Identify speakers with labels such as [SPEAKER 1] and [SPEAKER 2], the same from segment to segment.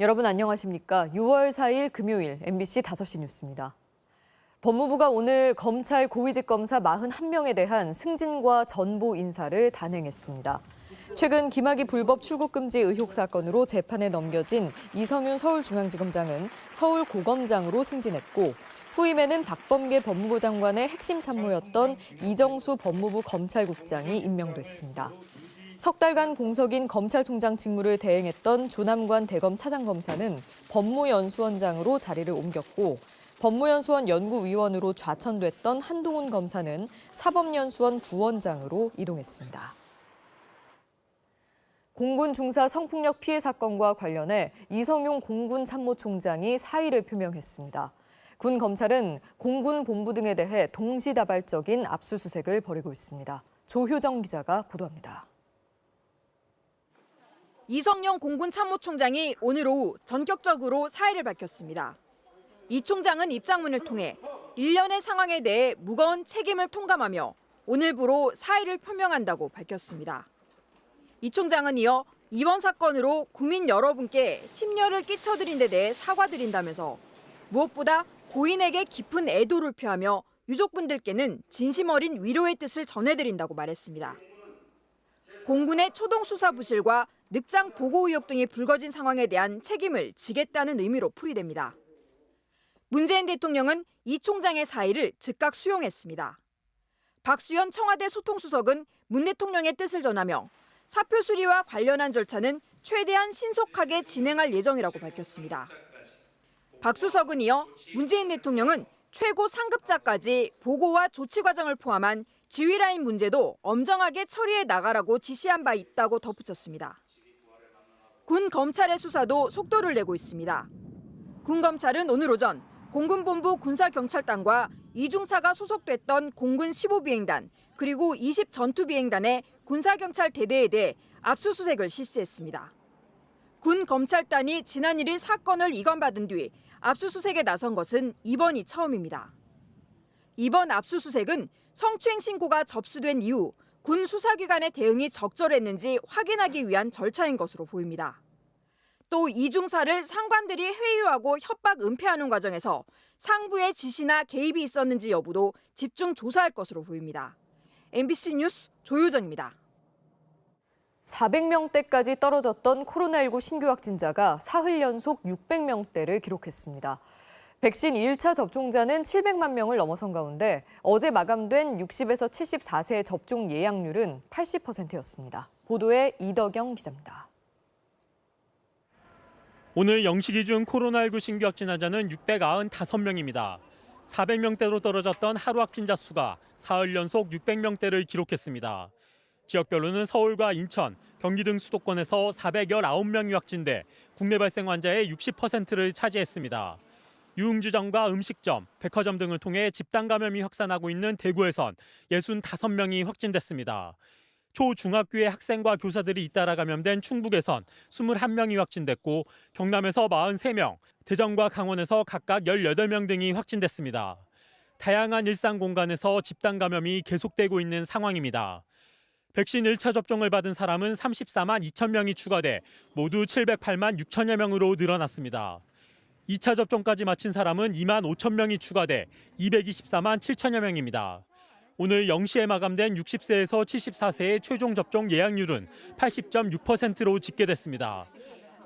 [SPEAKER 1] 여러분 안녕하십니까? 6월 4일 금요일 MBC 5시 뉴스입니다. 법무부가 오늘 검찰 고위직 검사 41명에 대한 승진과 전보 인사를 단행했습니다. 최근 김학의 불법 출국 금지 의혹 사건으로 재판에 넘겨진 이성윤 서울중앙지검장은 서울고검장으로 승진했고 후임에는 박범계 법무부 장관의 핵심 참모였던 이정수 법무부 검찰국장이 임명됐습니다. 석 달간 공석인 검찰총장 직무를 대행했던 조남관 대검 차장검사는 법무연수원장으로 자리를 옮겼고 법무연수원 연구위원으로 좌천됐던 한동훈 검사는 사법연수원 부원장으로 이동했습니다. 공군 중사 성폭력 피해 사건과 관련해 이성용 공군 참모총장이 사의를 표명했습니다. 군 검찰은 공군 본부 등에 대해 동시다발적인 압수수색을 벌이고 있습니다. 조효정 기자가 보도합니다.
[SPEAKER 2] 이성용 공군 참모총장이 오늘 오후 전격적으로 사의를 밝혔습니다. 이 총장은 입장문을 통해 일련의 상황에 대해 무거운 책임을 통감하며 오늘부로 사의를 표명한다고 밝혔습니다. 이 총장은 이어 이번 사건으로 국민 여러분께 심려를 끼쳐드린 데 대해 사과드린다면서 무엇보다 고인에게 깊은 애도를 표하며 유족분들께는 진심 어린 위로의 뜻을 전해드린다고 말했습니다. 공군의 초동수사부실과 늑장 보고 의혹 등이 불거진 상황에 대한 책임을 지겠다는 의미로 풀이됩니다. 문재인 대통령은 이 총장의 사의를 즉각 수용했습니다. 박수현 청와대 소통수석은 문 대통령의 뜻을 전하며 사표 수리와 관련한 절차는 최대한 신속하게 진행할 예정이라고 밝혔습니다. 박 수석은 이어 문재인 대통령은 최고 상급자까지 보고와 조치 과정을 포함한 지휘라인 문제도 엄정하게 처리해 나가라고 지시한 바 있다고 덧붙였습니다. 군 검찰의 수사도 속도를 내고 있습니다. 군 검찰은 오늘 오전 공군본부 군사경찰단과 이중사가 소속됐던 공군 15비행단 그리고 20 전투비행단의 군사경찰 대대에 대해 압수수색을 실시했습니다. 군 검찰단이 지난 1일 사건을 이관받은 뒤 압수수색에 나선 것은 이번이 처음입니다. 이번 압수수색은 성추행 신고가 접수된 이후 군 수사기관의 대응이 적절했는지 확인하기 위한 절차인 것으로 보입니다. 또 이중사를 상관들이 회유하고 협박 은폐하는 과정에서 상부의 지시나 개입이 있었는지 여부도 집중 조사할 것으로 보입니다. MBC 뉴스 조효정입니다.
[SPEAKER 1] 400명대까지 떨어졌던 코로나19 신규 확진자가 사흘 연속 600명대를 기록했습니다. 백신 1차 접종자는 700만 명을 넘어선 가운데 어제 마감된 60에서 74세 접종 예약률은 80%였습니다. 보도에 이덕영 기자입니다.
[SPEAKER 3] 오늘 0시 기준 코로나19 신규 확진자는 695명입니다. 400명대로 떨어졌던 하루 확진자 수가 사흘 연속 600명대를 기록했습니다. 지역별로는 서울과 인천, 경기 등 수도권에서 419명이 확진돼 국내 발생 환자의 60%를 차지했습니다. 유흥주점과 음식점, 백화점 등을 통해 집단 감염이 확산하고 있는 대구에선 65명이 확진됐습니다. 초중학교의 학생과 교사들이 잇따라 감염된 충북에선 21명이 확진됐고 경남에서 43명, 대전과 강원에서 각각 18명 등이 확진됐습니다. 다양한 일상 공간에서 집단 감염이 계속되고 있는 상황입니다. 백신 1차 접종을 받은 사람은 34만 2천 명이 추가돼 모두 708만 6천여 명으로 늘어났습니다. 2차 접종까지 마친 사람은 2만 5천 명이 추가돼 224만 7천여 명입니다. 오늘 0시에 마감된 60세에서 74세의 최종 접종 예약률은 80.6%로 집계됐습니다.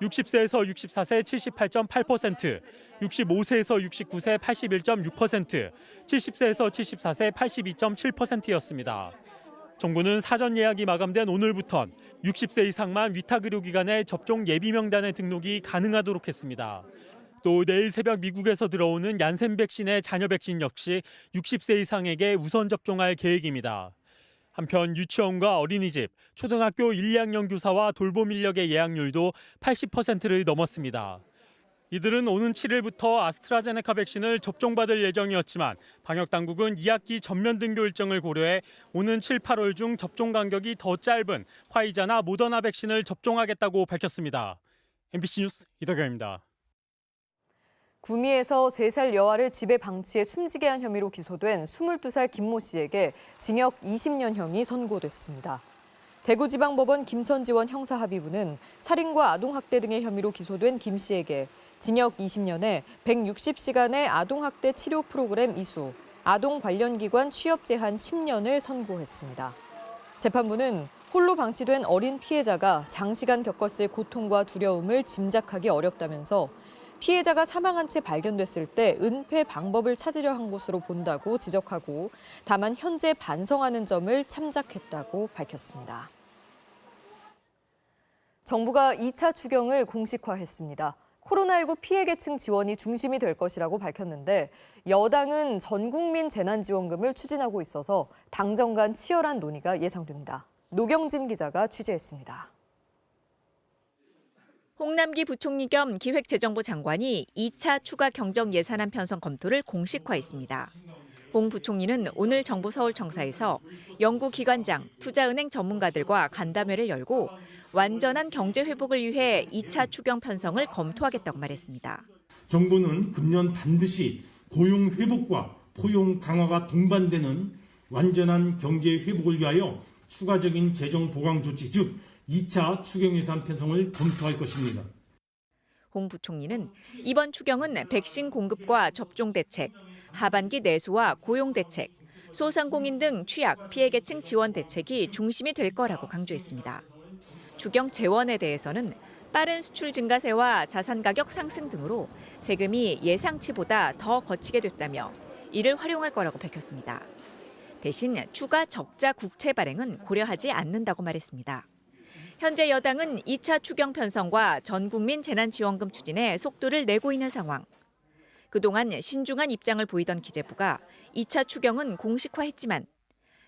[SPEAKER 3] 60세에서 64세 78.8%, 65세에서 69세 81.6%, 70세에서 74세 82.7%였습니다. 정부는 사전 예약이 마감된 오늘부턴 60세 이상만 위탁 의료기관에 접종 예비 명단에 등록이 가능하도록 했습니다. 또 내일 새벽 미국에서 들어오는 얀센 백신의 잔여 백신 역시 60세 이상에게 우선 접종할 계획입니다. 한편 유치원과 어린이집, 초등학교 1, 2학년 교사와 돌봄 인력의 예약률도 80%를 넘었습니다. 이들은 오는 7일부터 아스트라제네카 백신을 접종받을 예정이었지만 방역 당국은 2학기 전면 등교 일정을 고려해 오는 7, 8월 중 접종 간격이 더 짧은 화이자나 모더나 백신을 접종하겠다고 밝혔습니다. MBC 뉴스 이덕영입니다.
[SPEAKER 1] 구미에서 3살 여아를 집에 방치해 숨지게 한 혐의로 기소된 22살 김모 씨에게 징역 20년형이 선고됐습니다. 대구지방법원 김천지원 형사합의부는 살인과 아동학대 등의 혐의로 기소된 김 씨에게 징역 20년에 160시간의 아동학대 치료 프로그램 이수, 아동 관련 기관 취업 제한 10년을 선고했습니다. 재판부는 홀로 방치된 어린 피해자가 장시간 겪었을 고통과 두려움을 짐작하기 어렵다면서 피해자가 사망한 채 발견됐을 때 은폐 방법을 찾으려 한 것으로 본다고 지적하고 다만 현재 반성하는 점을 참작했다고 밝혔습니다. 정부가 2차 추경을 공식화했습니다. 코로나19 피해 계층 지원이 중심이 될 것이라고 밝혔는데 여당은 전 국민 재난지원금을 추진하고 있어서 당정 간 치열한 논의가 예상됩니다. 노경진 기자가 취재했습니다.
[SPEAKER 4] 홍남기 부총리 겸 기획재정부 장관이 2차 추가 경정 예산안 편성 검토를 공식화했습니다. 홍 부총리는 오늘 정부 서울청사에서 연구기관장, 투자은행 전문가들과 간담회를 열고 완전한 경제 회복을 위해 2차 추경 편성을 검토하겠다고 말했습니다.
[SPEAKER 5] 정부는 금년 반드시 고용 회복과 포용 강화가 동반되는 완전한 경제 회복을 위하여 추가적인 재정 보강 조치 즉 2차 추경 예산 편성을 검토할 것입니다.
[SPEAKER 4] 홍 부총리는 이번 추경은 백신 공급과 접종 대책, 하반기 내수와 고용 대책, 소상공인 등 취약 피해 계층 지원 대책이 중심이 될 거라고 강조했습니다. 추경 재원에 대해서는 빠른 수출 증가세와 자산 가격 상승 등으로 세금이 예상치보다 더 거치게 됐다며 이를 활용할 거라고 밝혔습니다. 대신 추가 적자 국채 발행은 고려하지 않는다고 말했습니다. 현재 여당은 2차 추경 편성과 전 국민 재난지원금 추진에 속도를 내고 있는 상황. 그동안 신중한 입장을 보이던 기재부가 2차 추경은 공식화했지만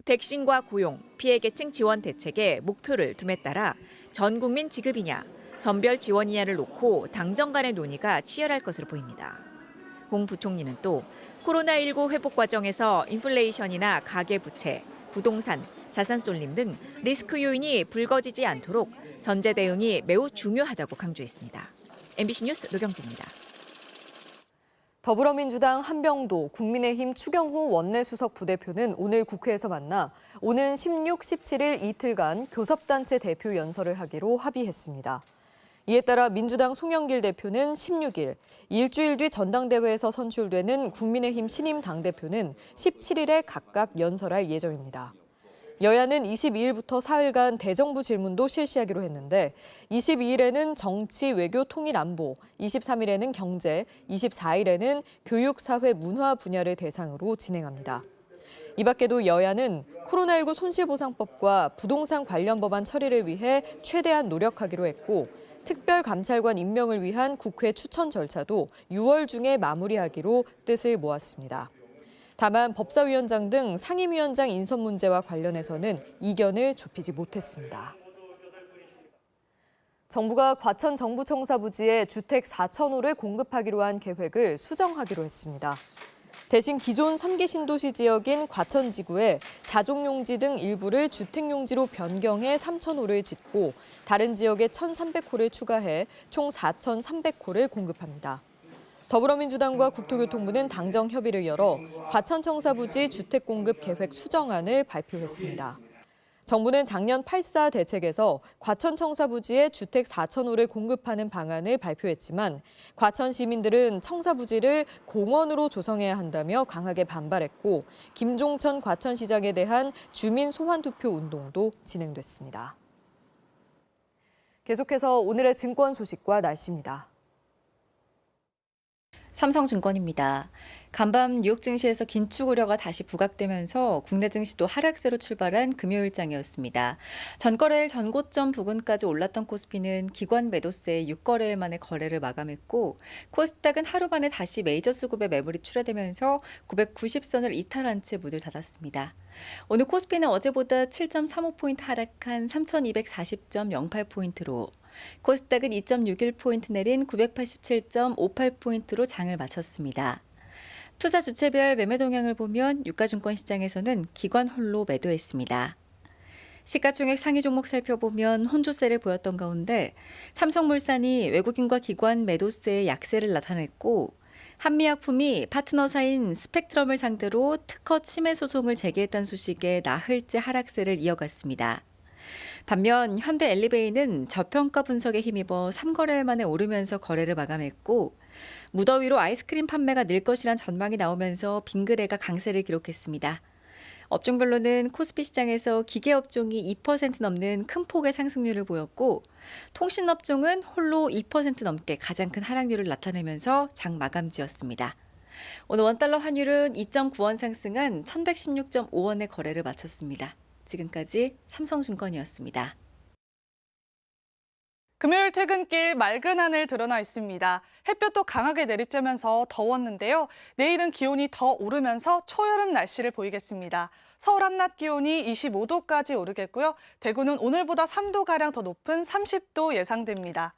[SPEAKER 4] 백신과 고용, 피해계층 지원 대책에 목표를 둠에 따라 전 국민 지급이냐, 선별 지원이냐를 놓고 당정 간의 논의가 치열할 것으로 보입니다. 홍 부총리는 또 코로나19 회복 과정에서 인플레이션이나 가계부채, 부동산, 자산 쏠림 등 리스크 요인이 불거지지 않도록 선제 대응이 매우 중요하다고 강조했습니다. MBC 뉴스 노경진입니다.
[SPEAKER 1] 더불어민주당 한병도 국민의힘 추경호 원내수석 부대표는 오늘 국회에서 만나 오는 16, 17일 이틀간 교섭단체 대표 연설을 하기로 합의했습니다. 이에 따라 민주당 송영길 대표는 16일, 일주일 뒤 전당대회에서 선출되는 국민의힘 신임 당대표는 17일에 각각 연설할 예정입니다. 여야는 22일부터 사흘간 대정부 질문도 실시하기로 했는데 22일에는 정치, 외교, 통일, 안보, 23일에는 경제, 24일에는 교육, 사회, 문화 분야를 대상으로 진행합니다. 이 밖에도 여야는 코로나19 손실보상법과 부동산 관련 법안 처리를 위해 최대한 노력하기로 했고 특별감찰관 임명을 위한 국회 추천 절차도 6월 중에 마무리하기로 뜻을 모았습니다. 다만 법사위원장 등 상임위원장 인선 문제와 관련해서는 이견을 좁히지 못했습니다. 정부가 과천 정부청사 부지에 주택 4천 호를 공급하기로 한 계획을 수정하기로 했습니다. 대신 기존 3기 신도시 지역인 과천 지구에 자족용지 등 일부를 주택용지로 변경해 3천 호를 짓고 다른 지역에 1,300호를 추가해 총 4,300호를 공급합니다. 더불어민주당과 국토교통부는 당정 협의를 열어 과천청사 부지 주택 공급 계획 수정안을 발표했습니다. 정부는 작년 8.4 대책에서 과천청사 부지에 주택 4천 호를 공급하는 방안을 발표했지만 과천 시민들은 청사 부지를 공원으로 조성해야 한다며 강하게 반발했고 김종천 과천시장에 대한 주민 소환 투표 운동도 진행됐습니다. 계속해서 오늘의 증권 소식과 날씨입니다.
[SPEAKER 6] 삼성증권입니다. 간밤 뉴욕 증시에서 긴축 우려가 다시 부각되면서 국내 증시도 하락세로 출발한 금요일장이었습니다. 전거래일 전고점 부근까지 올랐던 코스피는 기관 매도세의 6거래일 만에 거래를 마감했고 코스닥은 하루 만에 다시 메이저 수급의 매물이 출회되면서 990선을 이탈한 채 문을 닫았습니다. 오늘 코스피는 어제보다 7.35포인트 하락한 3240.08포인트로 코스닥은 2.61포인트 내린 987.58포인트로 장을 마쳤습니다. 투자 주체별 매매 동향을 보면 유가증권 시장에서는 기관 홀로 매도했습니다. 시가총액 상위 종목 살펴보면 혼조세를 보였던 가운데 삼성물산이 외국인과 기관 매도세의 약세를 나타냈고 한미약품이 파트너사인 스펙트럼을 상대로 특허 침해 소송을 제기했다는 소식에 나흘째 하락세를 이어갔습니다. 반면 현대 엘리베이는 저평가 분석에 힘입어 3거래일 만에 오르면서 거래를 마감했고 무더위로 아이스크림 판매가 늘 것이란 전망이 나오면서 빙그레가 강세를 기록했습니다. 업종별로는 코스피 시장에서 기계 업종이 2% 넘는 큰 폭의 상승률을 보였고 통신 업종은 홀로 2% 넘게 가장 큰 하락률을 나타내면서 장 마감지였습니다. 오늘 원달러 환율은 2.9원 상승한 1116.5원의 거래를 마쳤습니다. 지금까지 삼성증권이었습니다.
[SPEAKER 7] 금요일 퇴근길 맑은 하늘 드러나 있습니다. 햇볕도 강하게 내리쬐면서 더웠는데요. 내일은 기온이 더 오르면서 초여름 날씨를 보이겠습니다. 서울 한낮 기온이 25도까지 오르겠고요. 대구는 오늘보다 3도가량 더 높은 30도 예상됩니다.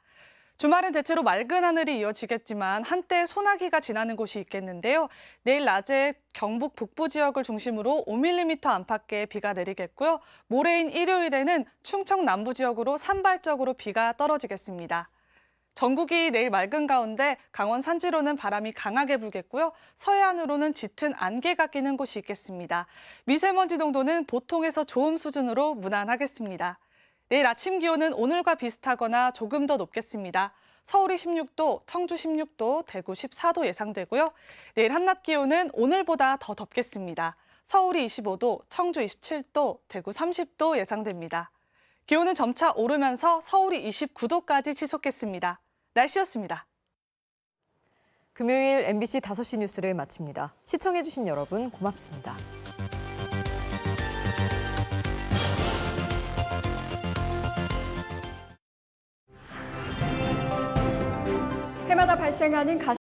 [SPEAKER 7] 주말은 대체로 맑은 하늘이 이어지겠지만 한때 소나기가 지나는 곳이 있겠는데요. 내일 낮에 경북 북부 지역을 중심으로 5mm 안팎의 비가 내리겠고요. 모레인 일요일에는 충청 남부 지역으로 산발적으로 비가 떨어지겠습니다. 전국이 내일 맑은 가운데 강원 산지로는 바람이 강하게 불겠고요. 서해안으로는 짙은 안개가 끼는 곳이 있겠습니다. 미세먼지 농도는 보통에서 좋음 수준으로 무난하겠습니다. 내일 아침 기온은 오늘과 비슷하거나 조금 더 높겠습니다. 서울이 16도, 청주 16도, 대구 14도 예상되고요. 내일 한낮 기온은 오늘보다 더 덥겠습니다. 서울이 25도, 청주 27도, 대구 30도 예상됩니다. 기온은 점차 오르면서 서울이 29도까지 치솟겠습니다. 날씨였습니다.
[SPEAKER 1] 금요일 MBC 5시 뉴스를 마칩니다. 시청해주신 여러분 고맙습니다.
[SPEAKER 8] 발생하는 가스